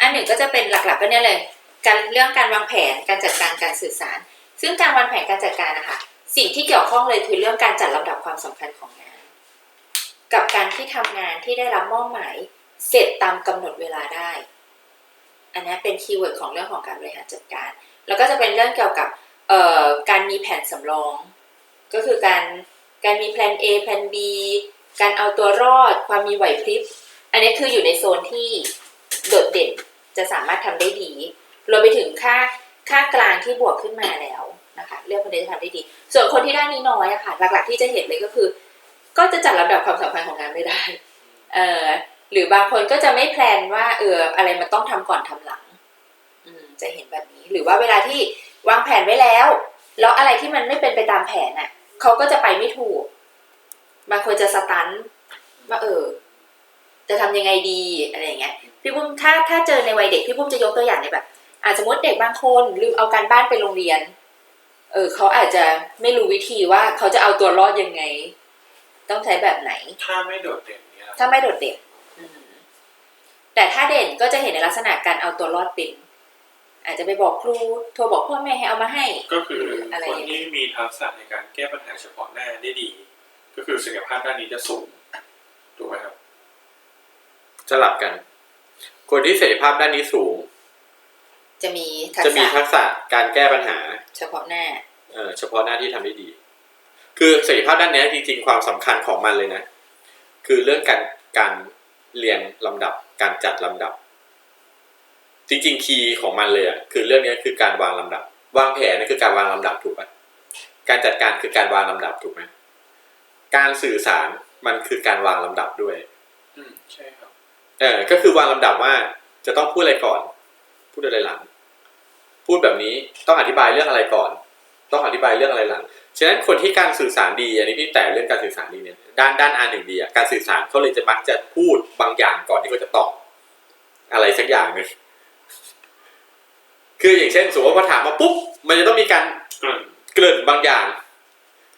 อันหนึ่งก็จะเป็นหลักๆก็เนี่ยเลยการเรื่องการวางแผนการจัดการการสื่อสาร ซึ่งการวางแผนการจัดการนะคะสิ่งที่เกี่ยวข้องเลยคือเรื่องการจัดลำดับความสำคัญของงาน กับการที่ทำงานที่ได้รับมอบหมายเสร็จตามกำหนดเวลาได้ อันนี้เป็นคีย์เวิร์ดของเรื่องของการบริหารจัดการ แล้วก็จะเป็นเรื่องเกี่ยวกับเอ่อการมีแผนสำรอง ก็คือการการมีแผน A แผน B การเอาตัวรอด ความมีไหวพริบ อันนี้คืออยู่ในโซนที่ โดดเด่นจะสามารถทำได้ดีรวมไปถึงค่าค่ากลางที่บวกขึ้นมาแล้วนะคะเรื่องคนนี้จะทำได้ดี ส่วนคนที่ได้นี้น้อยอะค่ะ หลักๆที่จะเห็นเลยก็คือ ก็จะจัดลำดับความสำคัญของงานไม่ได้เออหรือบางคนก็จะไม่แพลนว่าเอออะไรมันต้องทำก่อนทำหลัง อืมจะเห็นแบบนี้ หรือว่าเวลาที่วางแผนไว้แล้ว แล้วอะไรที่มันไม่เป็นไปตามแผนน่ะเขาก็จะไปไม่ถูก บางคนจะสตันว่าเออ จะทำยังไงดีอะไรอย่างเงี้ยพี่ปุ้มถ้าถ้าเจอในวัยเด็กพี่ปุ้มจะยกตัวอย่างในแบบอาจสมมติเด็กบางคนลืมเอาการบ้านไปโรงเรียน เออเขาอาจจะไม่รู้วิธีว่าเขาจะเอาตัวรอดยังไง ต้องใช้แบบไหน ถ้าไม่โดดเด่นเนี่ยถ้าไม่โดดเด่นอืมแต่ถ้าเด่นก็จะเห็นในลักษณะการเอาตัวรอดเป็นอาจจะไปบอกครูโทรบอกพ่อแม่ให้เอามาให้ ก็คืออะไรคนอย่างเงี้ยที่มีทักษะในการแก้ปัญหาเฉพาะหน้าได้ดี ก็คือศักยภาพด้านนี้จะสูงถูกไหมครับ สลับกัน คนที่เสรีภาพด้านนี้สูง จะมีทักจะมีษะทักษะการแก้ปัญหา เฉพาะหน้าเออเฉพาะหน้าที่ทำได้ดี คือเสรีภาพด้านเนี้ยจริงๆความสำคัญของมันเลยนะ คือเรื่องการการเรียงลำดับ การจัดลำดับ จริงๆคีย์ของมันเลยอะคือเรื่องเนี้ยคือการวางลำดับ วางแผนนี่คือการวางลำดับถูกปะการจัดการคือการวางลำดับถูกไหมการสื่อสารมันคือการวางลำดับด้วย อืมใช่ครับ เออก็คือวางลำดับว่าจะต้องพูดอะไรก่อน พูดอะไรหลัง พูดแบบนี้ต้องอธิบายเรื่องอะไรก่อน ต้องอธิบายเรื่องอะไรหลัง ฉะนั้นคนที่การสื่อสารดีอันนี้พี่แต่เรื่องการสื่อสารดีเนี่ยด้านด้านอันหนึ่งดีอะการสื่อสารเขาเลยจะมักจะพูดบางอย่างก่อนที่เขาจะตอบอะไรสักอย่างหนึ่งคืออย่างเช่นสมมติว่าพอถามมาปุ๊บมันจะต้องมีการเกริ่นบางอย่าง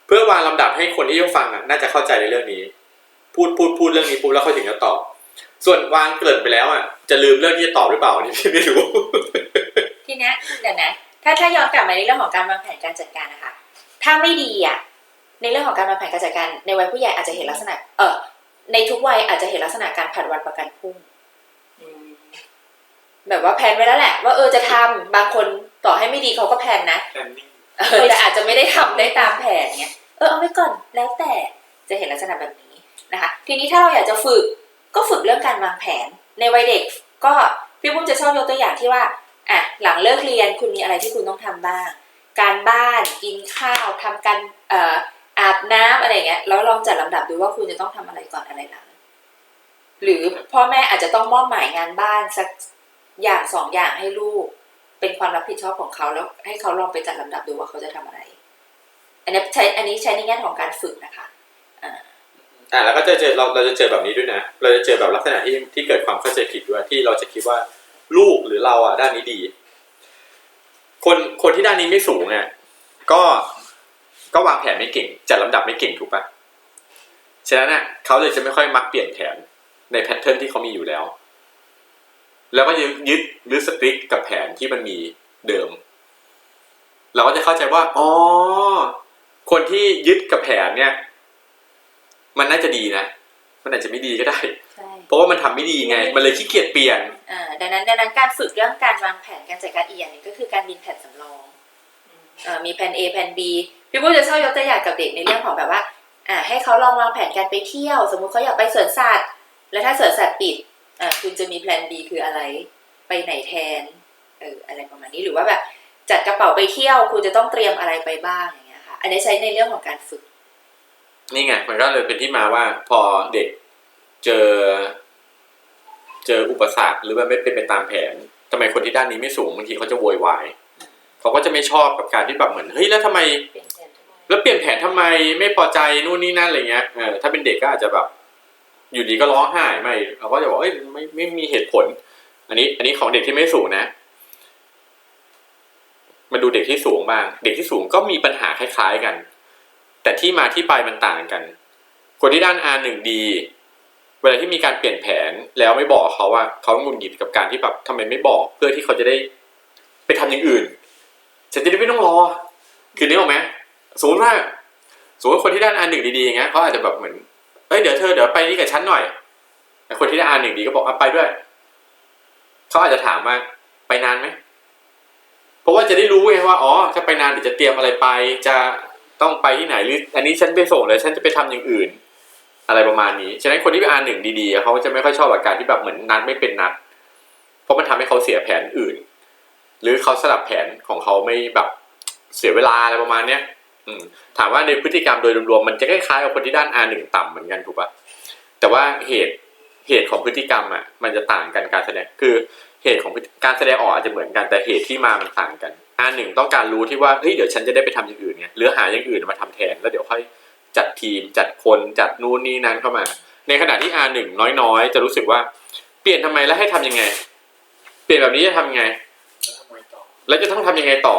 เพื่อวางลำดับให้คนที่ฟังอะน่าจะเข้าใจในเรื่องนี้ พูดพูดพูดเรื่องนี้ปุ๊บแล้วเขาถึงจะตอบ ส่วนวางเกริ่นไปแล้วอะจะลืมเรื่องที่จะตอบหรือเปล่านี่พี่ไม่รู้ทีเนี้ยเดี๋ยวนะถ้าถ้าย้อนกลับมาในเรื่องของการวางแผนการจัดการนะคะ ถ้าไม่ดีอะในเรื่องของการวางแผนการจัดการในวัยผู้ใหญ่อาจจะเห็นลักษณะ เออในทุกวัยอาจจะเห็นลักษณะการผัดวันประกันพรุ่งแบบว่าแพลนไว้แล้วแหละ ว่าเออจะทำบางคนต่อให้ไม่ดีเขาก็แพลนนะแพลนนิ่งเออแต่อาจจะไม่ได้ทำได้ตามแผนเนี้ยเออเอาไว้ก่อนแล้วแต่จะเห็นลักษณะแบบนี้นะคะ ทีนี้ถ้าเราอยากจะฝึก ก็ฝึกเรื่องการวางแผน ในวัยเด็ก ก็พี่ปุ้มจะชอบยกตัวอย่างที่ว่าอะหลังเลิกเรียนคุณมีอะไรที่คุณต้องทำบ้าง การบ้านกินข้าวทำการเอ่ออาบน้ำอะไรเงี้ยแล้วลองจัดลำดับดูว่าคุณจะต้องทำอะไรก่อนอะไรหลังหรือพ่อแม่อาจจะต้องมอบหมายงานบ้านสักอย่างสองอย่างให้ลูก เป็นความรับผิดชอบของเขาแล้วให้เขาลองไปจัดลำดับดูว่าเขาจะทำอะไร อันนี้ใช้อันนี้ใช้ในแง่ของการฝึกนะคะอ่า อ่าแล้วก็จะเจอเราเราจะเจอแบบนี้ด้วยนะ เราจะเจอแบบลักษณะที่ที่เกิดความเข้าใจผิดด้วยที่เราจะคิดว่าลูกหรือเราอะด้านนี้ดี คนคนที่ด้านนี้ไม่สูงอะก็ก็วางแผนไม่เก่ง จัดลำดับไม่เก่งถูกปะฉะนั้นอะเขาเลยจะไม่ค่อยมักเปลี่ยนแผนในแพทเทิร์นที่เขามีอยู่แล้ว แล้วก็ยังยึดหรือสติ๊กกับแผนที่มันมีเดิม เราก็จะเข้าใจว่าอ๋อคนที่ยึดกับแผนเนี่ย มันน่าจะดีนะ มันอาจจะไม่ดีก็ได้ใช่เพราะว่ามันทำไม่ดีไง มันเลยขี้เกียจเปลี่ยนอ่าดังนั้นดังนั้นการฝึกเรื่องการวางแผนการจัดการอีกอย่างหนึงก็คือการมีแผนสำรองเอ่อมีแผน A แผน B พี่ปุ้ยจะชอบยกตัวอย่างกับเด็กในเรื่องของแบบว่าอ่าให้เขาลองวางแผนการไปเที่ยว สมมุติเขาอยากไปสวนสัตว์ แล้วถ้าสวนสัตว์ปิดอ่าคุณจะมีแผน B คืออะไร ไปไหนแทนเอออะไรประมาณนี้หรือว่าแบบจัดกระเป๋าไปเที่ยว คุณจะต้องเตรียมอะไรไปบ้างอย่างเงี้ยค่ะ อันนี้ใช้ในเรื่องของการฝึก นี่ไงมันก็เลยเป็นที่มาว่าพอเด็กเจอ เจออุปสรรคหรือว่าไม่เป็นไปตามแผนทำไมคนที่ด้านนี้ไม่สูงบางทีเขาจะโวยวายเขาก็จะไม่ชอบกับการที่แบบเหมือนเฮ้ยแล้วทำไมแผนทำไม แล้วเปลี่ยนแผนทำไมไม่พอใจนู่นนี่นั่นอะไรเงี้ยเออถ้าเป็นเด็กก็อาจจะแบบ อยู่ดีก็ร้องไห้ไม่เราก็จะบอกเอ้ยไม่ไม่มีเหตุผล อันนี้ อันนี้ของเด็กที่ไม่สูงนะมาดูเด็กที่สูงบ้าง เด็กที่สูงก็มีปัญหาคล้าย ๆ กัน แต่ที่มาที่ไปมันต่างกัน คนที่ด้าน R หนึ่งดีเวลาที่มีการเปลี่ยนแผนแล้วไม่บอกเขาว่าเขาหงุดหงิดกับการที่แบบทำไมไม่บอกเพื่อที่เขาจะได้ไปทำอย่างอื่นฉันจะได้ไม่ต้องรอ คือนึกออกไหมสมมติว่าสมมติว่าคนที่ด้อันหนึ่งดีๆอย่างเงี้ยเขาอาจจะแบบเหมือนเอ้ยเดี๋ยวเธอเดี๋ยวไปนี่กับฉันหน่อยแต่คนที่ด้อันหนึ่งดีก็บอกอะไปด้วยเขาอาจจะถามว่าไปนานไหมเพราะว่าจะได้รู้ไงว่าอ๋อถ้าไปนานเดี๋ยวจะเตรียมอะไรไป จะ ต้องไปที่ไหนหรืออันนี้ฉันไปส่งเลยฉันจะไปทำอย่างอื่น อะไรประมาณนี้ ฉะนั้นคนที่ไปอ่านหนึ่งดีๆเขาจะไม่ค่อยชอบกับการที่แบบเหมือนนัดไม่เป็นนัด เพราะมันทำให้เขาเสียแผนอื่น หรือเขาสลับแผนของเขาไม่แบบเสียเวลาอะไรประมาณเนี้ยอืถามว่าในพฤติกรรมโดยรวมๆมันจะคล้ายๆกับคนที่ด้าน R หนึ่งต่ำเหมือนกันถูกปะแต่ว่าเหตุเหตุของพฤติกรรมอะมันจะต่างกันการแสดงคือเหตุของการแสดงออกอาจจะเหมือนกันแต่เหตุที่มามันต่างกัน R หนึ่งต้องการรู้ที่ว่าเฮ้ยเดี๋ยวฉันจะได้ไปทำอย่างอื่นไงหรือหาอย่างอื่นมาทำแทนแล้วเดี๋ยวค่อยจัดทีมจัดคนจัดนู่นนี่นั่นเข้ามา ในขณะที่ R หนึ่งน้อยๆ จะรู้สึกว่าเปลี่ยนทำไมแล้วให้ทำยังไง เปลี่ยนแบบนี้จะทำยังไง แล้วทำไมต่อ แล้วจะต้องทำยังไงต่อ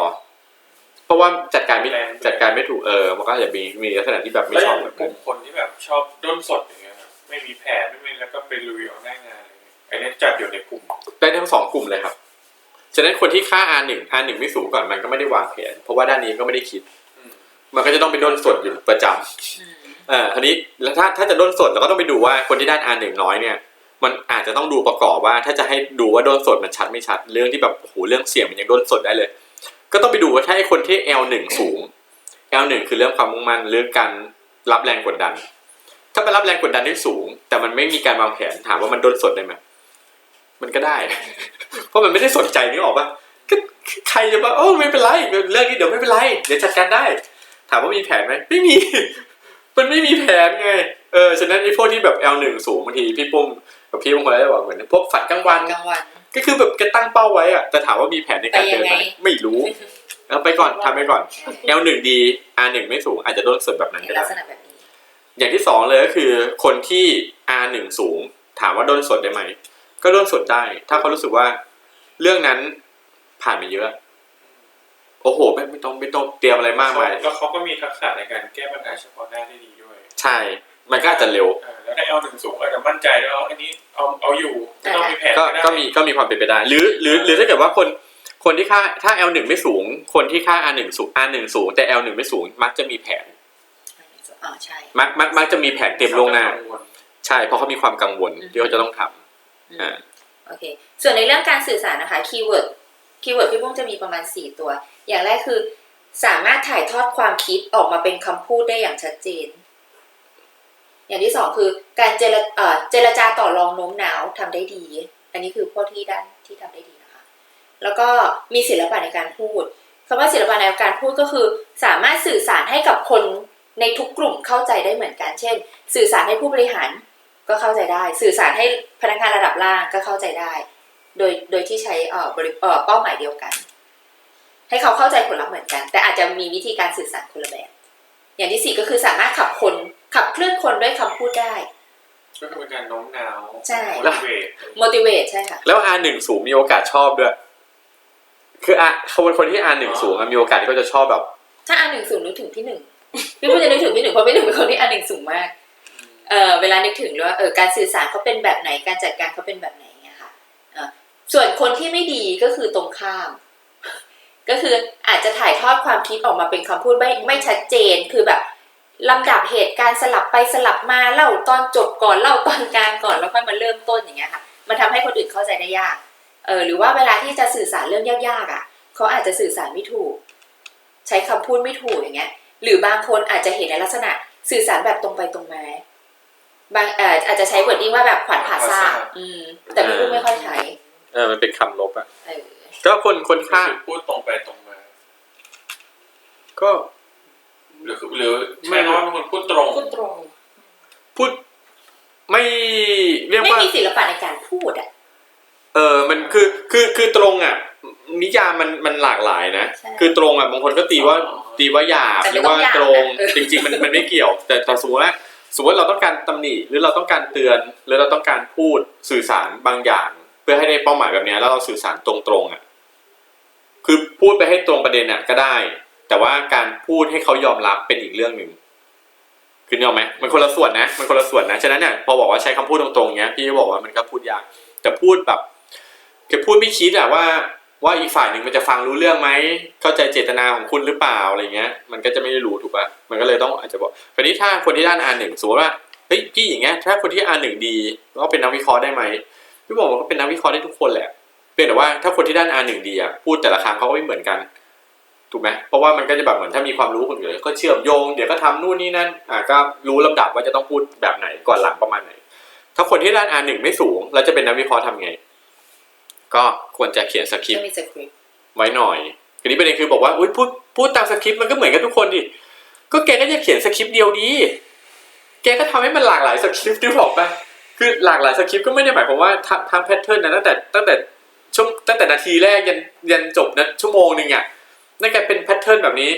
เพราะว่าจัดการไม่แรงจัดการไม่ถูกเออมันก็อาจจะมีมีลักษณะที่แบบไม่แล้วชออบย่างเหมือนกกัลุ่นมคนที่แบบชอบด้นสดอย่างเงี้ยครับไม่มีแผนไม่มีแล้วก็ไปลุยออกหน้างานอะไรเงี้ยไอ้เนี่ยจัดอยู่ในกลุ่มได้ทั้งสองกลุ่มเลยครับ ฉะนั้นคนที่ค่า R หนึ่ง R หนึ่งไม่สูงก่อนมันก็ไม่ได้วางแผนเพราะว่าด้านนี้ก็ไม่ได้คิดอืมมันก็จะต้องไปด้นสดอยู่ประจำเออทีนี้แล้วถ้าถ้าจะด้นสดเราก็ต้องไปดูว่าคนที่ด้าน R หนึ่งน้อยเนี่ย มันอาจจะต้องดูประกอบว่า ถ้าจะให้ดูว่าด้นสดมันชัดไม่ชัดเรื่องที่แบบโอ้โหเรื่องเสียงมันยังด้นสดได้เลย ก็ต้องไปดูว่าถ้าไอ้คนที่ L หนึ่งสูง L หนึ่งคือเรื่องความมุ่งมั่นเรื่องการรับแรงกดดัน ถ้าไปรับแรงกดดันที่สูง แต่มันไม่มีการวางแผนถามว่ามันด้นสดได้ไหม มันก็ได้ เพราะมันไม่ได้สนใจนึกออกปะก็ใครจะมาโอ้ไม่เป็นไรเรื่องนี้เดี๋ยวไม่เป็นไรเดี๋ยวจัดการได้ ถามว่ามีแผนไหมไม่มี มันไม่มีแผนไงเออฉะนั้นไอ้พวกที่แบบ L หนึ่งสูงบางทีพี่ปุ้มกับพี่บางคนจะบอกเหมือนพวกฝันกลางวันกลางวัน ก็คือแบบแกตั้งเป้าไว้อะแต่ถามว่ามีแผนในการไปยัเดินงไหมไงไม่รู้เอาไปก่อนทำไปก่อน L หนึ่งดี R หนึ่งไม่สูง อาจจะโดนส่วนแบบนั้นก็ลัได้กษณะแบบนี้อย่างที่สองเลยก็คือ คนที่ R หนึ่งสูง ถามว่าโดนสดได้ไหม ก็โดนสดได้ ถ้าเขารู้สึกว่า เรื่องนั้นผ่านมาเยอะ โอ้โหไม่ไม่ต้องไม่ต้องเตรียมอะไรมากมายแล้วเขาก็มีทักษะในการแก้ปัญหาเฉพาะหน้าได้ดีด้วย ใช่ มันก็อาจจะเร็วเออแล้วถ้าเอาหนึ่งสูงอาจจะมั่นใจด้วยว่าอันนี้เอาเอาอยู่ไม่ต้องมีแผนก็ได้ก็มีก็มีความเป็นไปได้ หรือ หรือหรือถ้าเกิดว่าคนคนที่ค่าถ้า L หนึ่งไม่สูง คนที่ค่า R หนึ่งสูง R หนึ่งสูง แต่ L หนึ่งไม่สูง มักจะมีแผนอ๋อใช่มักมักมักจะมีแผนเตรียมล่วงหน้ากังวลใช่ เพราะเขามีความกังวลอืมที่เขาจะต้องทำอืมอ่า โอเค ส่วนในเรื่องการสื่อสารนะคะคีย์เวิร์ดคีย์เวิร์ดพี่ปุ้มจะมีประมาณ 4 ตัว อย่างแรกคือ สามารถถ่ายทอดความคิดออกมาเป็นคำพูดได้อย่างชัดเจน อย่างที่สองคือการเจรเจรจาต่อรองโน้มน้าวทำได้ดี อันนี้คือพวกที่ด้านที่ทำได้ดีนะคะ แล้วก็มีศิลปะในการพูดคำว่าศิลปะในการพูดก็คือ สามารถสื่อสารให้กับคนในทุกกลุ่มเข้าใจได้เหมือนกัน เช่น สื่อสารให้ผู้บริหาร ก็เข้าใจได้ สื่อสารให้พนักงานระดับล่างก็เข้าใจได้ โดยโดยที่ใช้เอ่อบริเอ่อเป้าหมายเดียวกัน ให้เขาเข้าใจผลลัพธ์เหมือนกัน แต่อาจจะมีวิธีการสื่อสารคนละแบบอย่างที่สี่ก็คือสามารถขับคนขับเคลื่อนคนด้วยคำพูดได้ก็คือเป็นการโน้มน้าวใช่ motivate motivate ใช่ค่ะ แล้ว R หนึ่งสูงมีโอกาสชอบด้วย คือ R คนคนที่ R หนึ่งสูงอะมีโอกาสที่เขาจะชอบแบบ ถ้าอันหนึ่งสูงนึกถึงพี่หนึ่งพี่พูดจะนึกถึงพี่หนึ่งเพราะพี่หนึ่งเป็นคนที่อันหนึ่งสูงมาก เออเวลานึกถึงว่าเออการสื่อสารเขาเป็นแบบไหน การจัดการเขาเป็นแบบไหนเงี้ยค่ะส่วนคนที่ไม่ดีก็คือตรงข้าม ก็คืออาจจะถ่ายทอดความคิดออกมาเป็นคำพูดไม่ไม่ชัดเจนคือแบบลำดับเหตุการณ์สลับไปสลับมาเล่าตอนจบก่อนเล่าตอนกลางก่อนแล้วค่อยมาเริ่มต้นอย่างเงี้ยค่ะมันทำให้คนอื่นเข้าใจได้ยากเออหรือว่าเวลาที่จะสื่อสารเรื่องยากๆอะเขาอาจจะสื่อสารไม่ถูก ใช้คำพูดไม่ถูกอย่างเงี้ย หรือบางคนอาจจะเห็นในลักษณะสื่อสารแบบตรงไปตรงมา บางเอ่ออาจจะใช้วอร์ดดิ้งว่าแบบขวัญผ่าซากอืม แต่พี่ปุ้มไม่ค่อยใช้เออมันเป็นคำลบอะเออก็คนคนก็ค่าคือพูดตรงไปตรงมาก็หรือหรือใช่ว่าเป็นคนพูดตรงพูดตรง พูดไม่เรียกไม่ว่ามีศิลปะในการพูดอะเออ มันคือคือคือตรงอะ นิยามมันมันหลากหลายนะใช่คือตรงอะบางคนก็ตีว่าอ๋อตีว่าหยาบแต่หไม่รือต้องว่าหยาบตรงนะเออจริง ๆ มันมันไม่เกี่ยว แต่แต่สมมติว่า สมมติเราต้องการตำหนิหรือเราต้องการเตือน หรือเราต้องการพูดสื่อสารบางอย่าง เพื่อให้ได้เป้าหมายแบบนี้แล้วเราสื่อสารตรงๆอะคือพูดไปให้ตรงประเด็นอะก็ได้ แต่ว่าการพูดให้เขายอมรับเป็นอีกเรื่องหนึ่งคือเนี่ยอกไหมมันคนละส่วนนะ มันคนละส่วนนะฉะนั้นเนี่ยพอบอกว่าใช้คำพูดตรงๆเงี้ยพี่บอกว่ามันก็พูดยากแต่พูดแบบแกพูดไม่คิดอะว่า ว่าอีกฝ่ายหนึ่งมันจะฟังรู้เรื่องไหมเข้าใจเจตนาของคุณหรือเปล่าอะไรเงี้ย มันก็จะไม่ได้รู้ถูกป่ะมันก็เลยต้องอาจจะบอกคราวนี้ถ้าคนที่ด้านอ่านหนึ่งสมมติว่าเฮ้ยพี่อย่างเงี้ยถ้าคนที่อ่านหนึ่งดีก็เป็นนักวิเคราะห์ได้ไหมพี่บอกว่าก็เป็นนักวิเคราะห์ได้ทุกคนแหละเพียงแต่ว่าถ้าคนที่ด้านอ่านหนึ่งดีอะพูดแต่ละครั้งเขาก็ไม่เหมือนกันถูกไหมเพราะว่ามันก็จะแบบเหมือนถ้ามีความรู้คนอื่นก็เชื่อมโยงเดี๋ยวก็ทำนู่นนี่นั่นอ่าก็รู้ลำดับว่าจะต้องพูดแบบไหนก่อนหลังประมาณไหน ถ้าคนที่ด้านอานหนึ่งไม่สูงแล้วจะเป็นนักวิเคราะห์ทำไง ก็ควรจะเขียนสคริปจะต์มีสคริปต์ไว้หน่อยทีนี้ประเด็นคือบอกว่าอุ้ยพูดพูดตามสคริปต์มันก็เหมือนกันทุกคนดิก็แกก็จะเขียนสคริปต์เดียวดี แกก็ทำให้มันหลากหลายสคริปต์ที่บอกไปคือหลากหลายสคริปต์ก็ไม่ได้หมายความว่าทำทำแพทเทิร์นนะตั้งแต่ตั้งแต่ช่วงตั้งแต่นาทีแรกยันยันจบนะชั่วโมงหนึ่งอะนั่นแกเป็นแพทเทิร์นแบบนี้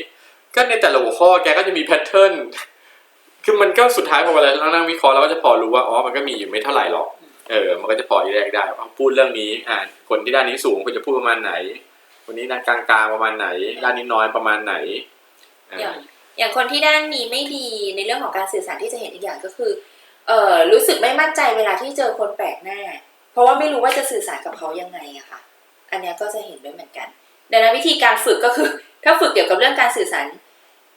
ก็ในแต่ละหัวข้อแกก็จะมีแพทเทิร์นคือมันก็สุดท้ายพอเวลาเรานั่งวิเคราะห์เราก็จะพอรู้ว่าอ๋อมันก็มีอยู่ไม่เท่าไหร่หรอก เออ มันก็จะพอแยกได้ว่าพูดเรื่องนี้อ่าคนที่ด้านนี้สูงควรจะพูดประมาณไหน คนนี้ด้านกลางๆประมาณไหน ด้านนี้น้อยประมาณไหนอย่างอย่างคนที่ด้านนี้ไม่ดีในเรื่องของการสื่อสารที่จะเห็นอีกอย่างก็คือ เออรู้สึกไม่มั่นใจเวลาที่เจอคนแปลกหน้า เพราะว่าไม่รู้ว่าจะสื่อสารกับเขายังไงอะค่ะ อันนี้ก็จะเห็นด้วยเหมือนกัน ดังนั้นวิธีการฝึกก็คือ ถ้าฝึกเกี่ยวกับเรื่องการสื่อสาร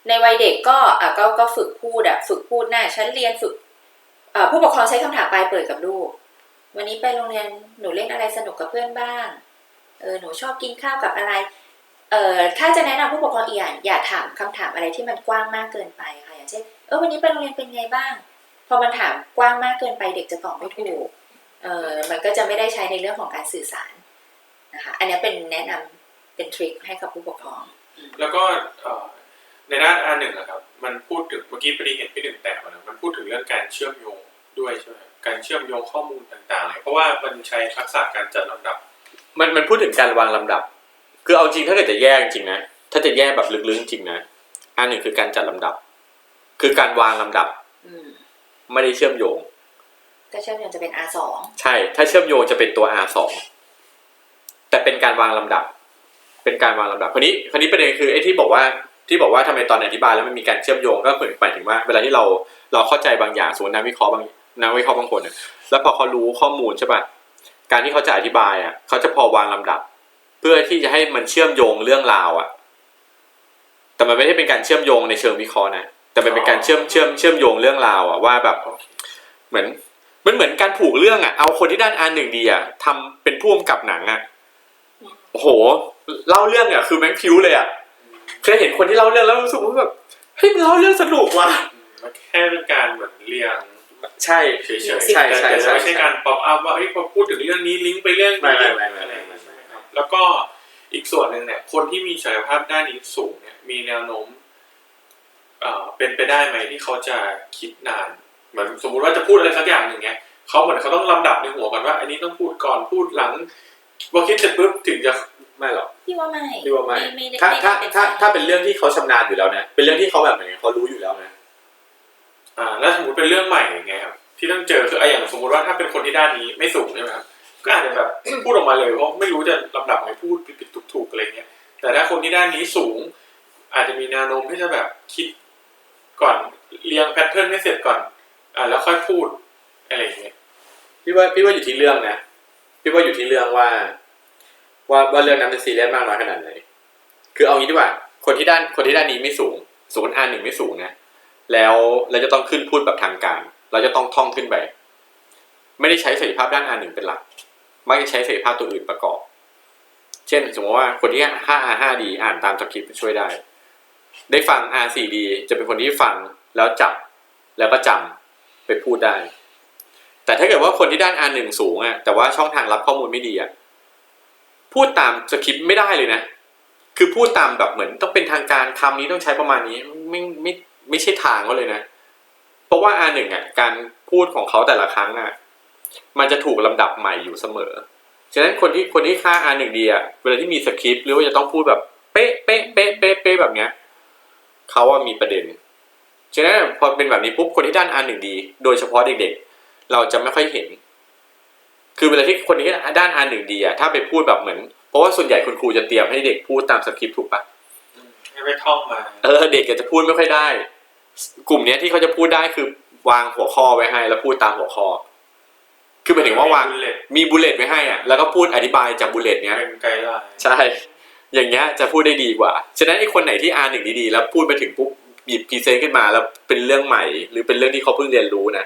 ในวัยเด็กก็อะก็ก็ฝึกพูดอะฝึกพูดหน้าชั้นเรียนฝึกอ่ผู้ปกครองใช้คำถามปลายเปิดกับลูก วันนี้ไปโรงเรียนหนูเล่นอะไรสนุกกับเพื่อนบ้าง เออหนูชอบกินข้าวกับอะไร เออถ้าจะแนะนำผู้ปกครองอีกอย่างอย่าถามคำถามอะไรที่มันกว้างมากเกินไปค่ะอย่างเช่นเออวันนี้ไปโรงเรียนเป็นไงบ้าง พอมันถามกว้างมากเกินไปเด็กจะตอบไม่ถูก เออมันก็จะไม่ได้ใช้ในเรื่องของการสื่อสารนะคะ อันนี้เป็นแนะนำเป็นทริคให้กับผู้ปกครอง แล้วก็ในด้าน R หนึ่งอะครับ มันพูดถึงเมื่อกี้พอดีเห็นพี่หนึ่งแตะมานะมันพูดถึงเรื่องการเชื่อมโยง ด้วยใช่ไหมครับการเชื่อมโยงข้อมูลต่างๆเลยเพราะว่ามันใช้ทักษะการจัดลำดับ มันมันพูดถึงการวางลำดับ คือเอาจริงถ้าเกิดจะแยกจริงนะถ้าจะแยกแบบลึกๆจริงนะอันหนึ่งคือการจัดลำดับ คือการวางลำดับอืมไม่ได้เชื่อมโยงก็เชื่อมโยงจะเป็น R สองใช่ ถ้าเชื่อมโยงจะเป็นตัว R สองแต่เป็นการวางลำดับ เป็นการวางลำดับคราวนี้คราวนี้ประเด็นคือไอ้ที่บอกว่าที่บอกว่าทำไมตอนอธิบายแล้วมันมีการเชื่อมโยงก็หมายถึงว่า เวลาที่เราเราเข้าใจบางอย่างสมมตินักวิเคราะห์บาง นักวิเคราะห์บางคนเนี่ยแล้วพอเขารู้ข้อมูลใช่ป่ะการที่เขาจะอธิบายอะเขาจะพอวางลำดับ เพื่อที่จะให้มันเชื่อมโยงเรื่องราวอะ แต่มันไม่ได้เป็นการเชื่อมโยงในเชิงวิเคราะห์นะแต่มันเป็นการเชื่อมเชื่อมเชื่อมโยงเรื่องราวอะว่าแบบ เหมือนมันเหมือนการผูกเรื่องอะเอาคนที่ด้านอันหนึ่งดีอะทำเป็นผู้กำกับหนังอะโอ้โห เล่าเรื่องอะคือแม่งพิ้วเลยอะเคยเห็นคนที่เล่าเรื่องแล้วรู้สึกว่าแบบเฮ้ยมันเล่าเรื่องสนุกว่ะมันแค่เป็นการเหมือนเรียง ใช่เฉยๆใช่แต่ใช่แต่ใช่ไม่ใช่การป๊อปอัพว่าเฮ้ยพอพูดถึงเรื่องนี้ลิงก์ไปเรื่องไม่นี้ไม่ไม่ไม่อะไรไม่อย่างไม่เงี้ยไม่ใช่ไหมครับแล้วก็อีกส่วนหนึ่งเนี่ย คนที่มีศักยภาพด้านนี้สูงเนี่ย มีแนวโน้มเอ่อเป็นไปได้ไหมที่เขาจะคิดนาน เหมือนสมมุติว่าจะพูดอะไรสักอย่างหนึ่งเนี่ยเขาเหมือนเขาต้องลำดับในหัวก่อนว่า อันนี้ต้องพูดก่อนพูดหลังพอคิดเสร็จปุ๊บถึงจะไม่หรอกพี่ว่าไม่พี่ว่าไม่ไม่ได้ถ้าไม่ถ้าได้เป็นถ้าสยถ้าเป็นเรื่องที่เขาชำนาญอยู่แล้วนะเป็นเรื่องที่เขาแบบเหมือนเขารู้อยู่แล้วนะ อ่าแล้วสมมติเป็นเรื่องใหม่ไงครับที่ต้องเจอคือไอ้อย่างสมมติว่าถ้าเป็นคนที่ด้านนี้ไม่สูงใช่ไหมครับก็อาจจะแบบพูดออกมาเลยเพราะไม่รู้จะลำดับไหนพูดผิดๆถูกๆอะไรเงี้ยแต่ถ้าคนที่ด้านนี้สูง อาจจะมีแนวโน้มที่จะแบบคิดก่อนเรียงแพทเทิร์นให้เสร็จก่อนอ่าแล้วค่อยพูดอะไรเงี้ยพี่ว่าพี่ว่าอยู่ที่เรื่องนะพี่ว่าอยู่ที่เรื่องว่า ว่าว่าเรื่องนั้นจะซีเรียสมากน้อยขนาดไหนคือเอางี้ดีกว่า คนที่ด้านคนที่ด้านนี้ไม่สูงสมมติอ่านหนึ่งไม่สูงนะ แล้วเราจะต้องขึ้นพูดแบบทางการ เราจะต้องท่องขึ้นไป ไม่ได้ใช้ศักยภาพด้านอาหนึ่งเป็นหลักม่ได้ใช้ศักยภาพตัวอื่นประกอบ เช่น สมมติว่าคนที่ห้าห้าดีอ่านตามสคริปต์ช่วยได้ ได้ฟัง R 4ดีจะเป็นคนที่ฟังแล้วจับแล้วก็จำไปพูดได้ แต่ถ้าเกิดว่าคนที่ด้าน R หนึ่งสูงอะแต่ว่าช่องทางรับข้อมูลไม่ดีอะพูดตามสคริปต์ไม่ได้เลยนะ คือพูดตามแบบเหมือนต้องเป็นทางการคำนี้ต้องใช้ประมาณนี้ไม่ไม่ ไม่ใช่ทางก็เลยนะ เพราะว่า R หนึ่งอะการพูดของเขาแต่ละครั้งอะมันจะถูกลำดับใหม่อยู่เสมอ ฉะนั้นคนที่คนที่ค่า R หนึ่งดีอะเวลาที่มีสคริปต์หรือว่าจะต้องพูดแบบเป๊ะเป๊ะเป๊ะเป๊ะเป๊ะแบบเนี้ยเขาว่ามีประเด็น ฉะนั้นพอเป็นแบบนี้ปุ๊บคนที่ด้าน R หนึ่งดี โดยเฉพาะเด็กๆ เราจะไม่ค่อยเห็น คือเวลาที่คนที่ด้าน R หนึ่งดีอะถ้าไปพูดแบบเหมือน เพราะว่าส่วนใหญ่คุณครูจะเตรียมให้เด็กพูดตามสคริปต์ถูกปะให้ไปท่องมา เออเด็กก็จะพูดไม่ค่อยได้ กลุ่มเนี้ยที่เขาจะพูดได้คือวางหัวข้อไว้ให้ แล้วพูดตามหัวข้อ คือหมายถึงว่าวางบุลเลตมีบุลเลตไว้ให้อะแล้วก็พูดอธิบายจากบุลเลตเนี้ยเป็นไกด์ไลน์ใช่ อย่างเงี้ยจะพูดได้ดีกว่า ฉะนั้นไอ้คนไหนที่อ่านหนึ่งดีๆแล้วพูดไปถึงปุ๊บหยิบพรีเซนต์ขึ้นมาแล้วเป็นเรื่องใหม่ หรือเป็นเรื่องที่เขาเพิ่งเรียนรู้นะ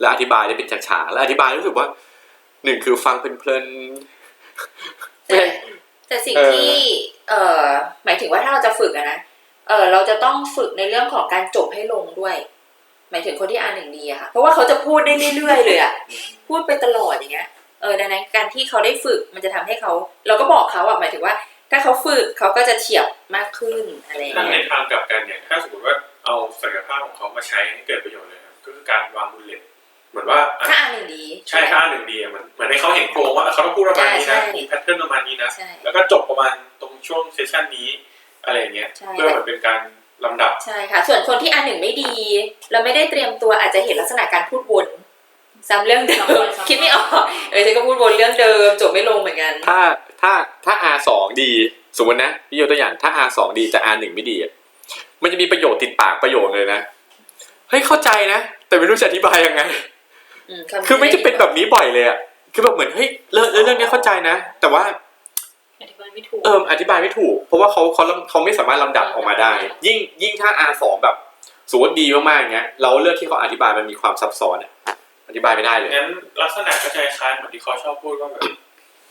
แล้วอธิบายได้เป็นฉากๆแล้วอธิบายรู้สึกว่าหนึ่งคือฟังเพลินๆแต่แต่สิ่งเออที่ เอ่อหมายถึงว่าถ้าเราจะฝึกอะนะ เออเราจะต้องฝึกในเรื่องของการจบให้ลงด้วย หมายถึงคนที่อ่านหนึ่งดีอะค่ะ เพราะว่าเขาจะพูดได้เรื่อยๆเลยอะพูดไปตลอดอย่างเงี้ยเออดังนั้นการที่เขาได้ฝึกมันจะทำให้เขา เราก็บอกเขาอะหมายถึงว่า ถ้าเขาฝึกเขาก็จะเฉียบมากขึ้นอะไรอย่างถ้าในเงี้ยทางกลับกันเนี่ยถ้าสมมติว่าเอาศักยภาพของเขามาใช้ให้เกิดประโยชน์เลยครับก็คือการวางบุลเลตเหมือนว่าอะถ้าอ่านหนึ่งดี ใช่ค่าหนึ่งดีอะเหมือนเหมือนให้เขาเห็นโครงว่าเขาต้องพูดประมาณนี้ใช่นะใช่มีแพทเทิร์นประมาณนี้นะใช่แล้วก็จบประมาณตรงช่วงเซสชันนี้ อะไรอย่างเงี้ยใช่เพื่อเหมือนเป็นการลำดับใช่ค่ะ ส่วนคนที่อ่านหนึ่งไม่ดี เราไม่ได้เตรียมตัวอาจจะเห็นลักษณะการพูดวนซ้ำเรื่องเดิมคิดไม่ออกเออฉันก็พูดวนเรื่องเดิมจบไม่ลงเหมือนกัน ถ้าถ้าถ้า R สองดี สมมตินะพี่ยกตัวอย่างถ้า R สองดีแต่ R หนึ่งไม่ดีอะมันจะมีประโยคติดปากประโยคเลยนะเฮ้ยเข้าใจนะ แต่ไม่รู้จะอธิบายยังไงอืมำคือไม่จะเป็นแบบนี้บ่อยเลยอะคือแบบเหมือนเฮ้ยเรื่องเรื่องเนี้ยเข้าใจนะ แต่ว่า อธิบายไม่ถูกเอออธิบายไม่ถูก เพราะว่าเขาเขาเขาไม่สามารถลำดับออกมาได้ ยิ่งยิ่งถ้า R สองแบบสมมติดีมากๆอย่างเงี้ยเราเลือกที่เขาอธิบายมันมีความซับซ้อนอะอธิบายไม่ได้เลยงั้นลักษณะก็จะคล้ายเหมือนที่เขาชอบพูดว่าแบบ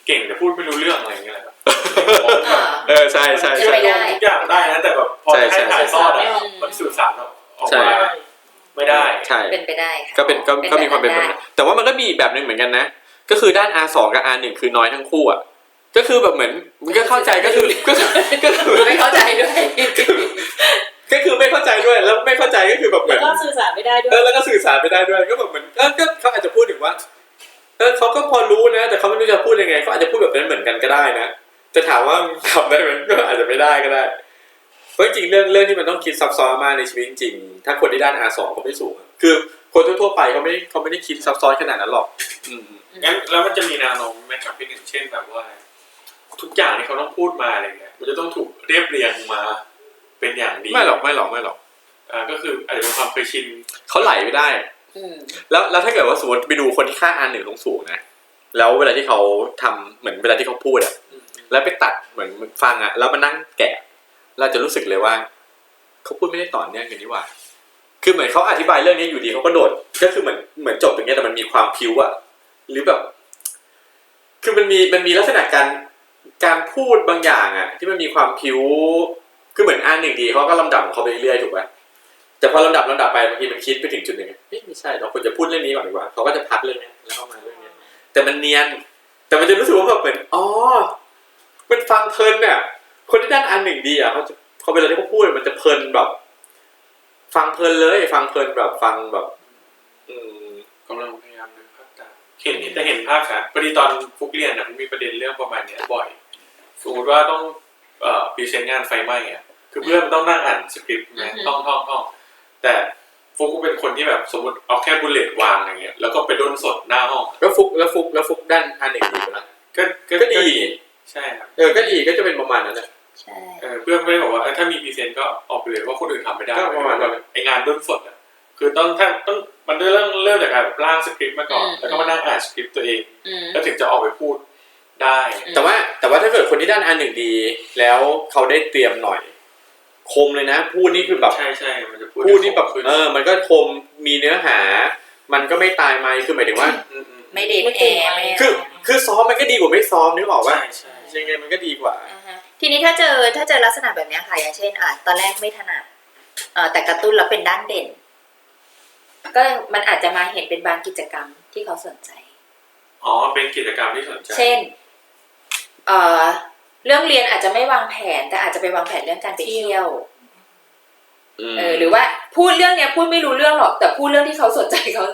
เก่งแต่พูดไม่รู้เรื่องอะไรอย่างเงี้ยแหละครับอ่าเออใช่ใช่จะใช่ไปได้ทุกอย่างได้นะแต่แบบพอใช่ให้ใช่ถ่ายทอดอะใช่มันสื่อสารออกใช่มาไม่ได้ใช่เป็นไปได้ค่ะก็เป็นก็เป็นก็มีความเป็นไปแบบได้นั้นแต่ว่ามันก็มีอีกแบบหนึ่งเหมือนกันนะ ก็คือด้าน R สองกับ R หนึ่งคือน้อยทั้งคู่อะ ก็คือแบบเหมือนมันก็เข้าใจก็คือก็คือก็คือไม่เข้าใจด้วย ก็คือไม่เข้าใจด้วยแล้วไม่เข้าใจก็คือแบบเหมืแล้อวนก็สื่อสารไม่ได้ด้วเอยอแล้วก็สื่อสารไม่ได้ด้วยก็แบบเหมือนเออก็เขาอาจจะพูดถึงว่าเออเขาก็พอรู้นะ แต่เขาไม่รู้จะพูดยังไงเขาอาจจะพูดแบบนั้นเหมือนกันก็ได้นะจะถามว่าทำได้ไหมก็อาจจะไม่ได้ก็ได้เพราะจริงๆเรื่องเรื่องที่มันต้องคิดซับซ้อนมากในชีวิตจริงๆถ้าคนที่ด้าน R สองเขาไม่สูงอะคือคนทั่วๆไปเขาไม่เขาไม่ได้คิดซับซ้อนขนาดนั้นหรอก อืม งั้นแล้วมันจะมีแนวโน้มไหมครับพี่หนึ่งเช่นแบบว่า ทุกอย่างที่เขาต้องพูดมาอะไรเงี้ยมันจะต้องถูกเรียบเรียงมา เป็นอย่างดีไม่หรอกไม่หรอกไม่หรอกอ่าก็คืออาจจะเป็นความเคยชินเขาไหลไม่ได้อืมแล้วแล้วถ้าเกิดว่าสมมติไปดูคนที่ค่าอันหนึ่งสูงๆนะแล้วเวลาที่เขาทำเหมือนเวลาที่เขาพูดอะแล้วไปตัดเหมือนฟังอะแล้วมานั่งแกะ เราจะรู้สึกเลยว่า เขาพูดไม่ได้ต่อเนื่องกันนี่หว่า คือเหมือนเขาอธิบายเรื่องนี้อยู่ดีเขาก็โดด ก็คือเหมือนเหมือนจบตรงเนี้ยแต่มันมีความพิ้วอะหรือแบบ คือมันมีมันมีลักษณะการ การพูดบางอย่างอะที่มันมีความพิ้วคือเหมือนอ่านหนึ่งดีเขาก็ลำดับของเขาไปเรื่อยๆถูกไหมแต่พอลำดับลำดับไปบางทีมันคิดไปถึงจุดหนึ่งเอ๊ะไม่ใช่เราควรจะพูดเรื่องนี้ก่อนดีกว่าเขาก็จะพักเรื่องนี้แล้วก็มาเรื่องนี้แต่มันเนียน แต่มันจะรู้สึกว่าแบบเหมือนอ๋อมันฟังเพลินเนี่ยคนที่ด้านอันหนึ่งดีอะเขาจะเขาเวลาที่เขาพูดมันจะเพลินแบบ ฟังเพลินเลย ฟังเพลินแบบฟังแบบ อืมกำลัง เห็นแต่เห็นภาพชัดพอดีตอนฟุกเรียนนะมันมีประเด็นเรื่องประมาณเนี้ยบ่อย สมมติว่าต้องเอ่อพรีเซนต์งานไฟไหม้อะคือเพื่อนมันต้องนั่งอ่านสคริปต์นะท่องท่องท่องแต่ฟุกก็เป็นคนที่แบบสมมติเอาแค่บุลเลตวางอย่างเงี้ยแล้วก็ไปด้นสดหน้าห้องแล้วฟุกแล้วฟุกแล้วฟุกด้านอันหนึ่งดีนะก็ก็ดีใช่ครับเออก็ดีก็จะเป็นประมาณนั้นแหละใช่เออเพื่อนไม่ได้บอกว่าเออถ้ามีพรีเซนต์ก็ออกไปเลยว่าคนอื่นทำไม่ได้ก็ประมาณนั้นไองานด้นสดอะ คือต้องถ้าต้องมันเริ่มเริ่มจากการแบบร่างสคริปต์มาก่อน แล้วก็มานั่งอ่านสคริปต์ตัวเองอืมแล้วถึงจะออกไปพูดได้อืมแต่ว่าแต่ว่าถ้าเกิดคนที่ด้านอันหนึ่งดี แล้วเขาได้เตรียมหน่อย คมเลยนะ พูดนี่คือแบบใช่ใช่มันจะพูดพูดนี่แบบขึ้นเออ มันก็คมมีเนื้อหา มันก็ไม่ตายไหมคือหมายถึงว่าอืมอืมไม่เด็ดไม่แอเก่งร์ไม่คือคือซ้อมมันก็ดีกว่าไม่ซ้อมนึกออกว่าใช่ใช่ยังไงมันก็ดีกว่าอ่าฮะทีนี้ถ้าเจอถ้าเจอลักษณะแบบเนี้ยค่ะอย่างเช่นอะตอนแรกไม่ถนัดเอ่อแต่กระตุ้นแล้วเป็นด้านเด่น ก็มันอาจจะมาเห็นเป็นบางกิจกรรมที่เขาสนใจ อ๋อ เป็นกิจกรรมที่สนใจ เช่น เอ่อ เรื่องเรียนอาจจะไม่วางแผน แต่อาจจะไปวางแผนเรื่องการไปเที่ยวเออหรือว่าพูดเรื่องเนี้ยพูดไม่รู้เรื่องหรอก แต่พูดเรื่องที่เขาสนใจเขา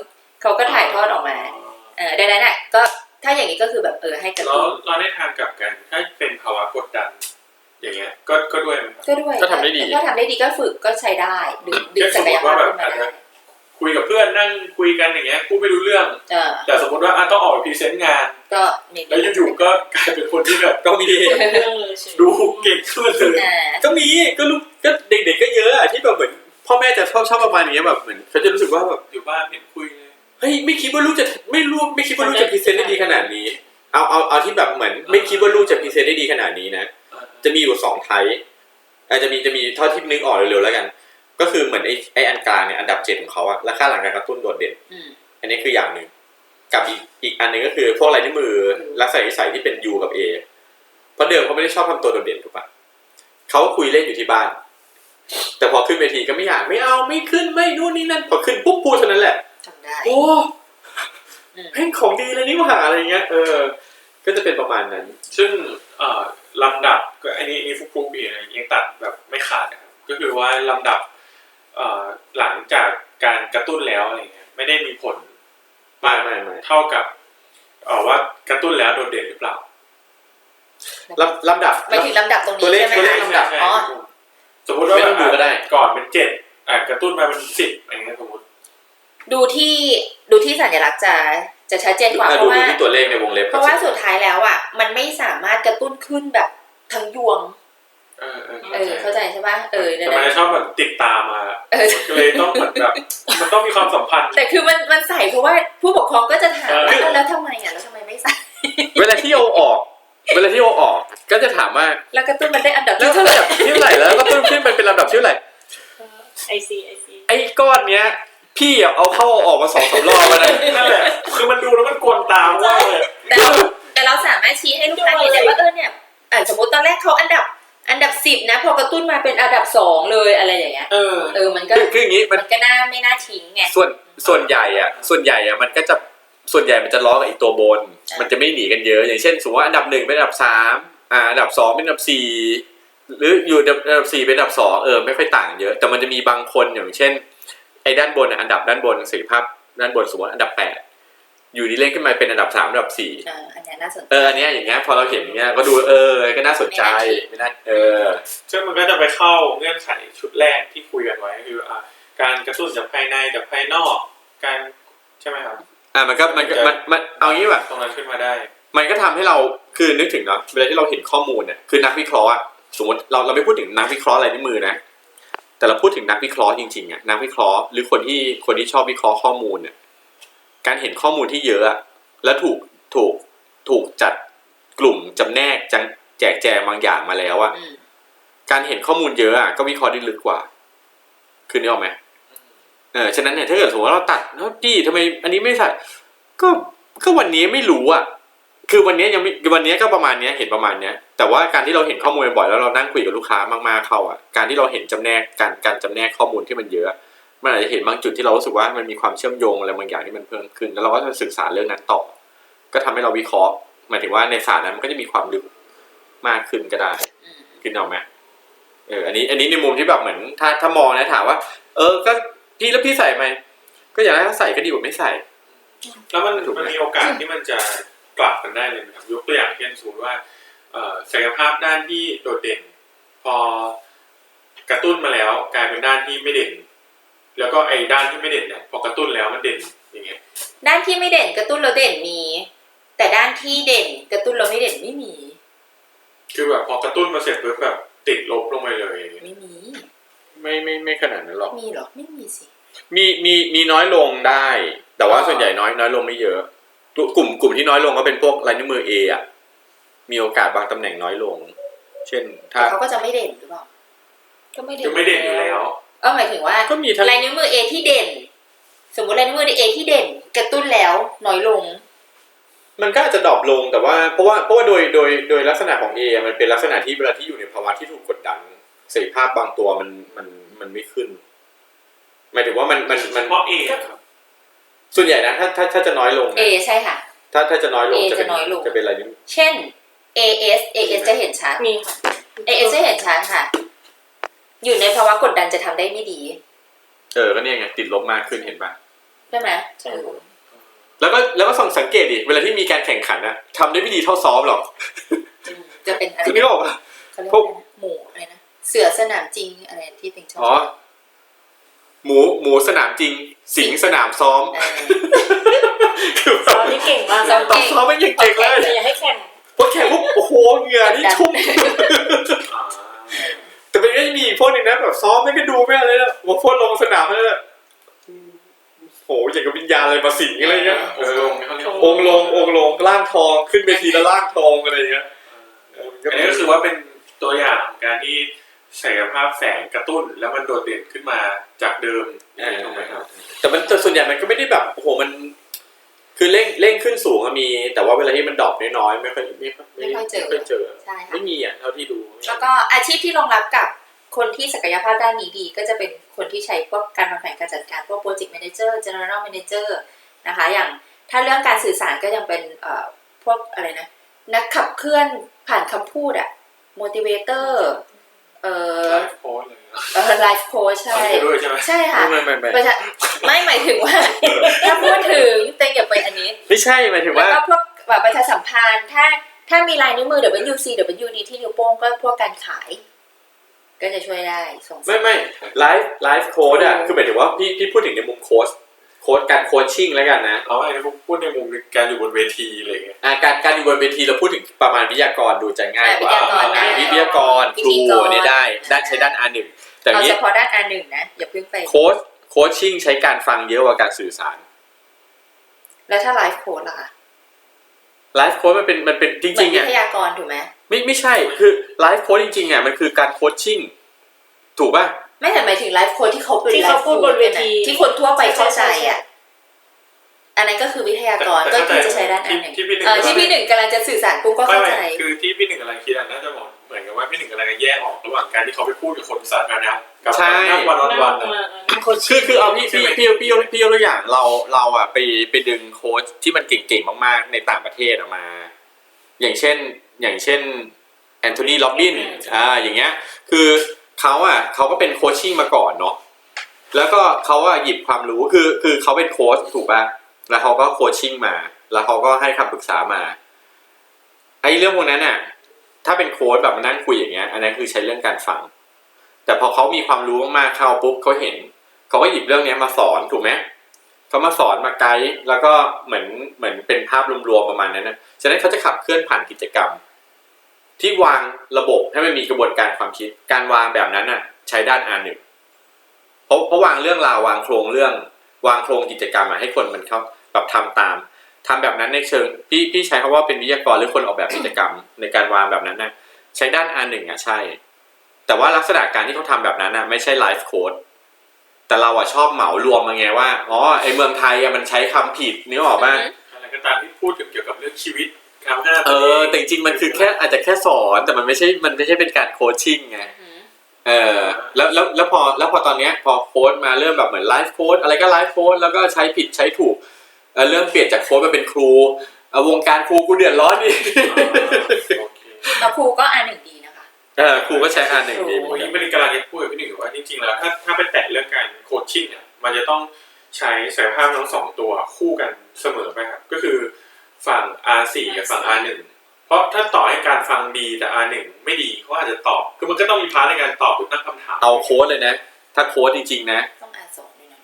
เขาก็ถ่ายทอดออกมาเออดังนั้นอะก็ถ้าอย่างนี้ก็คือแบบเออให้กระแล้วตุ้นเราได้ทางกลับกันถ้าเป็นภาวะกดดัน อย่างเงี้ยก็ก็ด้วยไหมครับก็ด้วยก็ทำได้ดีก็ทำได้ดีก็ฝึกก็ใช้ได้ดึงดึงศักยภาพขึ้นมาได้ คุยกับเพื่อนนั่งคุยกันอย่างเงี้ยพูดไม่รู้เรื่อง เออแต่สมมติว่าอะต้องออกไปพรีเซนต์งาน ก็มีแล้วอยู่ๆก็กลายเป็นคนที่แบบก็มีเรื่องเลยใช่ไหมดูเก่งขึ้นเลยอ่าก็มีก็ลูกก็เด็กๆก็เยอะอะที่แบบเหมือนพอพ่อแม่จะชอบชอบประมาณนี้แบบเหมือนเขาจะรู้สึกว่าแบบอยู่บ้านเห็นคุยเลยเฮ้ยไม่คิดว่าลูกจะไม่รู้ไม่คิดว่าลูกจะพรีเซนต์ได้ดีขนาดนี้ เอาเอาเอาที่แบบเหมือน ไม่คิดว่าลูกจะพรีเซนต์ได้ดีขนาดนี้นะเออจะมีอยู่สองไทป์อาจจะมีจะมีเท่าที่นึกออกเร็วๆแล้วกัน ก็คือเหมือนไอ้ไอ้อันกลางเนี่ยอันดับเจ็ดของเขาอะและค่าหลังการกระตุ้นโดดเด่นอืมอันนี้คืออย่างหนึ่งกับอีกอีกอันหนึ่งก็คือพวกลายนิ้วมือลักษณะนิสัยที่เป็น U กับ A เพราะเดิมเขาไม่ได้ชอบทำตัวโดดเด่นถูกปะเขาก็คุยเล่นอยู่ที่บ้าน แต่พอขึ้นเวทีก็ไม่อยากไม่เอาไม่ขึ้นไม่นู่นนี่นั่นพอขึ้นปุ๊บพูดเท่านั้นแหละทำได้โอ้อืมแม่งของดีเลยนี่หว่าอะไรเงี้ยเออ ก็จะเป็นประมาณนั้น ซึ่งเอ่อลำดับก็อันนี้อันนี้ฟุกฟุกอีกนะยังตัดแบบไม่ขาดนะครับก็คือว่าลำดับเอ่อ หลังจากการกระตุ้นแล้วอะไรเงี้ยไม่ได้มีผลไม่ไม่ไม่เท่ากับเอ่อว่ากระตุ้นแล้วโดดเด่นหรือเปล่าลำลำดับหมายถึงลำดับตรงตัวนี้เลขใช่ไหมตัวเลขคะลำดับอ๋อสมมติว่าไม่ต้องดูก็ได้ ก่อนเป็นเจ็ดอะกระตุ้นมาเป็นสิบอะไรเงี้ยสมมติดูที่ดูที่สัญลักษณ์จะจะชัดเจนกว่าอะเพดูราะดูว่าที่ตัวเลขในวงเล็บเพราะว่าสุดท้ายแล้วอะ มันไม่สามารถกระตุ้นขึ้นแบบทั้งยวง เออเออเออเข้าใจใช่ปะเออเดี๋ยแต่วมันนะจะชอบแบบติดตามมาเออก็เลยต้องเหมือนแบบมันต้องมีความสัมพันธ์ แต่คือมันมันใส่เพราะว่าผู้ปกครองก็จะถามเออว่าแล้วทำไมอะแล้วทำไมไม่ใส่ เวลาที่โอออก เวลาที่โอออก ก็จะถามว่าแล้วกระตุ้นมันได้อันดับแล้ที่วเท่าไหร่ลำดับที่เท่าไหร่แล้วก็ต้นขึ้นมันเป็นลำดับที่เท่าไหร่ไอซีไอซีไอ้ก้อนเนี้ยพี่อะเอาเข้าเอาออกมาสองสามรอบแล้วนะนั่นแหละคือมันดูแล้วมันกวนตามว่ากเลยแต่เราแต่เราสามารถชี้ให้ลูกค้าเห็นได้ว่าเออเนี่ยอะสมมติตอนแรกเขาอันดับ อันดับสิบนะ พอกระตุ้นมาเป็นอันดับสองเลยอะไรอย่างเงี้ยเออเออมันก็คือคืออย่างนี้มันมันก็น่าไม่น่าทิ้งไง ส่วนส่วนใหญ่อะส่วนใหญ่อะมันก็จะส่วนใหญ่มันจะล้อกับอีกตัวบนใช่มันจะไม่หนีกันเยอะ อย่างเช่นสมมติว่าอันดับหนึ่งเป็นอันดับสามอ่าอันดับสองเป็นอันดับสี่หรืออยู่อันดับสี่เป็นอันดับสองเออไม่ค่อยต่างเยอะ แต่มันจะมีบางคนอย่างเช่น ไอ้ด้านบนอะอันดับด้านบนเสรีภาพด้านบนสมมติอันดับแปด อยู่ดีเล่นขึ้นมาเป็นอันดับสามอันดับสี่อ่าอันเนี้ยน่าสนใจเอออันเนี้ยอย่างเงี้ยพอเราเห็นอย่างเงี้ยก็ดูเออ ก็น่าสนใจไม่น่าเออซึ่งมันก็จะไปเข้าเงื่อนไขชุดแรกที่คุยกันไว้คืออะการกระตุ้นจากภายในจากภายนอก การใช่ไหมครับอะมันก็มันก็มันมันเอางี้แบบตรงนั้นขึ้นมาได้ มันก็ทำให้เราคือนึกถึงเนาะเวลาที่เราเห็นข้อมูลเนี่ยคือนักวิเคราะห์อะสมมติเราเราไม่พูดถึงนักวิเคราะห์อะไรในวมือนะ แต่เราพูดถึงนักวิเคราะห์จริงๆอะนักวิเคราะห์หรือคนที่คนที่ชอบวิเคราะห์ข้อมูลเนี่ย การเห็นข้อมูลที่เยอะอะแล้วถูกถูกถูกจัดกลุ่มจำแนกจังแจกแจงบางอย่างมาแล้วอะอืมการเห็นข้อมูลเยอะอะก็วิเคราะห์ได้ลึกกว่า คือนึกออกไหมเออฉะนั้นเนี่ยถ้าเกิดสมมติว่าเราตัดแล้วพี่ทำไม อันนี้ไม่ใส่ก็ก็วันนี้ไม่รู้อะคือวันนี้ยังไม่วันนี้ก็ประมาณเนี้ยเห็นประมาณเนี้ยแต่ว่าการที่เราเห็นข้อมูลบ่อยๆแล้วเรานั่งคุยกับลูกค้ามากๆเข้าอะการที่เราเห็นจำแนกการการจำแนกข้อมูลที่มันเยอะ มันอาจจะเห็นบางจุดที่เรารู้สึกว่ามันมีความเชื่อมโยงอะไรบางอย่างที่มันเพิ่มขึ้น แล้วเราก็จะศึกษาเรื่องนั้นต่อ ก็ทำให้เราวิเคราะห์หมายถึงว่าในศาสตร์นั้นมันก็จะมีความลึกมากขึ้นก็ได้อืมคิดเอาไหมเอออันนี้ อันนี้ในมุมที่แบบเหมือน ถ้าถ้ามองนะถามว่า เออ ก็พี่แล้วพี่ใส่ไหมก็อย่างนั้นถ้าใส่ก็ดีกว่าไม่ใส่ แล้วมันถูกไหมมันมีโอกาสที่มันจะกลับกันได้เลยนะครับยกตัวอย่างเช่นสมมติว่าเอ่อศักยภาพด้านที่โดดเด่น พอกระตุ้นมาแล้ว กลายเป็นด้านที่ไม่เด่น แล้วก็ไอ้ด้านที่ไม่เด่นเนี่ยพอกระตุ้นแล้วมันเด่นอย่างเงี้ยด้านที่ไม่เด่นกระตุ้นเราเด่นมี แต่ด้านที่เด่นกระตุ้นเราไม่เด่นไม่มี คือแบบพอกระตุ้นมาเสร็จปุ๊บแบบติดลบลงไปเลยอย่างเงี้ยไม่มี ไม่ไม่ไม่ขนาดนั้นหรอก มีเหรอไม่มีสิมีมีมีน้อยลงได้ แต่ว่าอ๋อส่วนใหญ่น้อยน้อยลงไม่เยอะตัวกลุ่มกลุ่มที่น้อยลงก็เป็นพวกลายนิ้วมือ A อะมีโอกาสบางตำแหน่งน้อยลง เช่น ถ้าแต่เขาก็จะไม่เด่นหรือเปล่าก็ไม่ได้คือไม่เด่นอยู่แล้ว เออหมายถึงว่าก็มีทั้งลายนิ้วมือ A ที่เด่น สมมติลายนิ้วมือ A ที่เด่น กระตุ้นแล้วน้อยลง มันก็อาจจะดรอปลงแต่ว่าเพราะว่าเพราะว่าโดยโดยโดยลักษณะของ A อะมันเป็นลักษณะที่เวลาที่อยู่ในภาวะที่ถูกกดดันเสรีภาพบางตัวมันมันมันไม่ขึ้นหมายถึงว่ามันมันมันเพราะเอครับส่วนใหญ่นะถ้าถ้าถ้าจะน้อยลง A นะใช่ค่ะ ถ้าถ้าจะน้อยลง A จะเป็นจะน้อยลงจะเป็นอะไรนี่เช่น AS AS จะเห็นชัดมีค่ะ AS จะเห็นชัดค่ะ อยู่ในภาวะกดดันจะทำได้ไม่ดี เออก็เนี่ยไงติดลบมากขึ้นเห็นปะใช่ไหมใช่เออแล้วก็แล้วก็สังสังเกตดิเวลาที่มีการแข่งขันอะทำได้ไม่ดีเท่าซอฟต์หรอกอืมจะเป็นอะไรคือนึกออกปะเขาเรียกว่าอะไรนะหมูอะไรนะเสือสนามจริงอะไรที่ติงชอบอ๋อหมูหมูสนามจริง สิงสนามซ้อมเออคือแบตอบนนี้เก่งมากซ้อมตอนซ้อมไม่ยังเก่งเลยแต่อย่าให้แข่งพอแข่งปุ๊บโอ้โหเหงื่อนี่ชุ่มอ่า แต่เป็นมีอีกพวกหนึ่งนะแบบซ้อมไม่ก็ดูไม่อะไรแล้วว่าพวกลงสนามแล้วเนี่ยโหอย่างกับวิญญาณอะไรมาสิงอะไรเงี้ยองค์ลงเขาเรียกองค์ลงองค์ลงร่างทองขึ้นเวทีแล้วร่างทองอะไรเงี้ยเออมันก็อันนี้ก็คือว่าเป็นตัวอย่างของการที่ศักยภาพแสงกระตุ้น แล้วมันโดดเด่นขึ้นมาจากเดิมอย่างนี้ถูกไหมครับแต่มันแต่ส่วนใหญ่มันก็ไม่ได้แบบโอ้โหมัน คือเร่งเร่งขึ้นสูงอะมี แต่ว่าเวลาที่มันดรอปน้อยๆไม่ค่อยไม่ค่อยไม่ค่อยเจอไม่ค่อยเจอใช่ค่ะไม่มีอะเท่าที่ดู แล้วก็อาชีพที่รองรับกับคนที่ศักยภาพด้านนี้ดี ก็จะเป็นคนที่ใช้พวกการวางแผนการจัดการพวก project manager general manager นะคะอย่างถ้าเรื่องการสื่อสารก็ยังเป็นเอ่อพวกอะไรนะนักขับเคลื่อนผ่านคำพูดอะ motivator เอ่อไลฟ์โค้ดเลยนะเอ่อ life coach ใช่เอาไปด้วยใช่ไหมใช่ค่ะไม่ไม่ไม่ประชาไม่หมายถึงว่า ถ้าพูดถึงเต็งอย่าไปอันนี้ ไม่ใช่หมายถึงแล้วว่าก็พวกแบบประชาสัมพันธ์ถ้าถ้ามีลายนิ้วมือ WC WD ที่นิ้วโป้งก็พวกการขาย ก็จะช่วยได้ส่งเสริไม่ไม่ไลฟ์ไลฟ์โค้ดอะคือหมายถึงว่าพี่พี่พูดถึงในมุมโค้ช โค้ดการโคชชิ่งแล้วกันนะเอาไอ้ผมพูดในมุมการอยู่บนเวทีอะไรอย่างเงี้ยอะการการอยู่บนเวทีเราพูดถึงประมาณวิทยากรดูจะง่ายกว่าวิทยากรอะได้วิทยากรครูอันนี้ได้ด้านใช้ด้านอันหนึ่งแต่เอานี้เฉพาะด้านอันหนึ่งนะอย่าเพิ่งไปโค้ชโคชชิ่งใช้การฟังเยอะกว่าการสื่อสาร แล้วถ้าไลฟ์โค้ดล่ะคะไลฟ์โค้ดมันเป็นมันเป็นจเหมืริอนงๆวิอะทยากรถูกไหมไม่ไม่ใช่คือไลฟ์โค้ดจริงๆอะมันคือการโคชชิ่งถูกป่ะ ไม่แต่หมายถึงไลฟ์โค้ดที่เขาเป็นที่เขาพูดบนเวทีไลฟ์โค้ดกัะที่คนทั่วไปเข้าใจใช่ใช่อะอันนั้นก็คือวิทยากรแต่ก็แต่คือจะใช้ด้านอันหนึ่งที่พี่หนึ่งเออที่พี่หนึ่งกำลังจะสื่อสารปุ๊บก็ไม่เข้าไม่ใจคือที่พี่หนึ่งกำลังคิดอะน่าจะบอกเหมือนกับว่าพี่หนึ่งกำลังจะแยกออกระหว่างการที่เขาไปพูดกับคนสาธารณะกับใช่นั่งวันวันวันๆมาอะมาโคชคือคือเอาพี่ใช่พี่ไหมพี่พี่พี่ยกตัวอย่างเราเราอะไปไปดึงโค้ชที่มันเก่งๆมากๆในต่างประเทศออกมา อย่างเช่นอย่างเช่นแอนโทนีโรบบินอ่าอย่างเงี้ยคือ เขาอะเขาก็เป็นโคชชิ่งมาก่อนเนาะแล้วก็เขาอะหยิบความรู้คือคือเขาเป็นโค้ชถูกป่ะแล้วเขาก็โคชชิ่งมา แล้วเขาก็ให้คำปรึกษามาไอ้เรื่องพวกนั้นอะ ถ้าเป็นโค้ชแบบมานั่งคุยอย่างเงี้ย อันนั้นคือใช้เรื่องการฟัง แต่พอเขามีความรู้มากๆเข้าปุ๊บเขาเห็นเขาก็หยิบเรื่องนี้มาสอนถูกไหมเขามาสอนมาไกด์แล้วก็เหมือนเหมือนเป็นภาพรวมๆประมาณนั้นนะฉะนั้นเขาจะขับเคลื่อนผ่านกิจกรรม ที่วางระบบให้มันมีกระบวนการความคิด การวางแบบนั้นน่ะ ใช้ด้านอาหนึ่งเพราะเพราะวางเรื่องราววางโครงเรื่อง วางโครงกิจกรรมอะให้คนมันเขาแบบทำตามทำแบบนั้นในเชิงพี่พี่ใช้คำว่าเป็นวิทยากรหรือคนออกแบบกิจกรรม ในการวางแบบนั้นนะใช้ด้านอาหนึ่งอะใช่ แต่ว่าลักษณะการที่เขาทำแบบนั้นน่ะไม่ใช่ไลฟ์โค้ดแต่เราอะชอบเหมารวมมาไงว่าอ๋อไอเมืองไทยอะมันใช้คำผิดนึกออกป่ะอะไรก็ตามที่พูดเกี่ยวกับเรื่องชีวิต คำห้าเออแต่จริงๆมันคือแค่อาจจะแค่สอนแต่มันไม่ใช่มันไม่ใช่เป็นการโคชชิ่งไงอืมเออแล้วแล้วแล้วพอแล้วพอตอนเนี้ยพอโค้ดมาเริ่มแบบเหมือนไลฟ์โค้ดอะไรก็ไลฟ์โค้ดแล้วก็ใช้ผิดใช้ถูกเออเริ่มเปลี่ยนจากโค้ดมาเป็นครูเออวงการครูกูเดือดร้อนดิโอเคแล้วครูก็อันหนึ่งดีนะคะเออครูก็ใช้อันหนึ่งดีเหมืวัอนนกันี้นไม่ได้กำลังจะพูดกับพี่หนึ่งว่าจริงๆแล้วถ้าถ้าไปแตะเรื่องการโคชชิ่งเนี่ยมันจะต้องใช้ศักยภาพทั้งสองตัวคู่กันเสมอไปครับก็คือ ฝั่ง R4 กับฝั่ง R1 เพราะถ้าต่อให้การฟังดีแต่ R1 ไม่ดีเขาอาจจะตอบ คือมันก็ต้องมีพาร์ทในการตอบหรือตั้งคำถาม เอาโค้ดเลยนะ ถ้าโค้ดจริง ๆ นะ ต้องอ่านสองด้วยนะ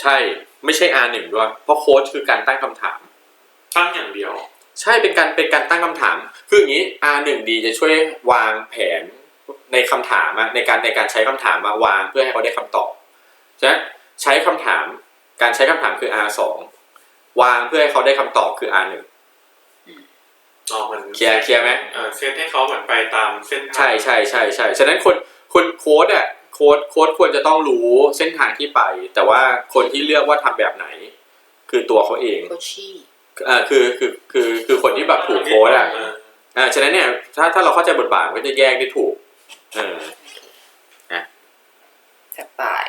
ใช่ไม่ใช่ R1 ด้วย เพราะโค้ดคือการตั้งคำถาม ตั้งอย่างเดียว ใช่เป็นการเป็นการตั้งคำถาม คืออย่างนี้ R1D จะช่วยวางแผนในคำถามอะในการในการใช้คำถามมาวางเพื่อให้เขาได้คำตอบฉะนั้นใช้คำถามการใช้คำถามคือ R2 วางเพื่อให้เขาได้คำตอบคือ R1 อ๋อมันเคลียร์เคลียร์ไหมเออเซตให้เขาเหมือนไปตามเส้นทางใช่ใช่ใช่ใช่ฉะนั้นคนคนโค้ดอะโค้ดโค้ดควรจะต้องรู้เส้นทางที่ไป แต่ว่าคนที่เลือกว่าทำแบบไหน คือตัวเขาเองโคชชี่อ่าคือคือคือคือคนที่แบบถูกโค้ดอะเอออ่าฉะนั้นเนี่ยถ้าถ้าเราเข้าใจบทบาทมันก็จะแยกได้ถูกเออสบาย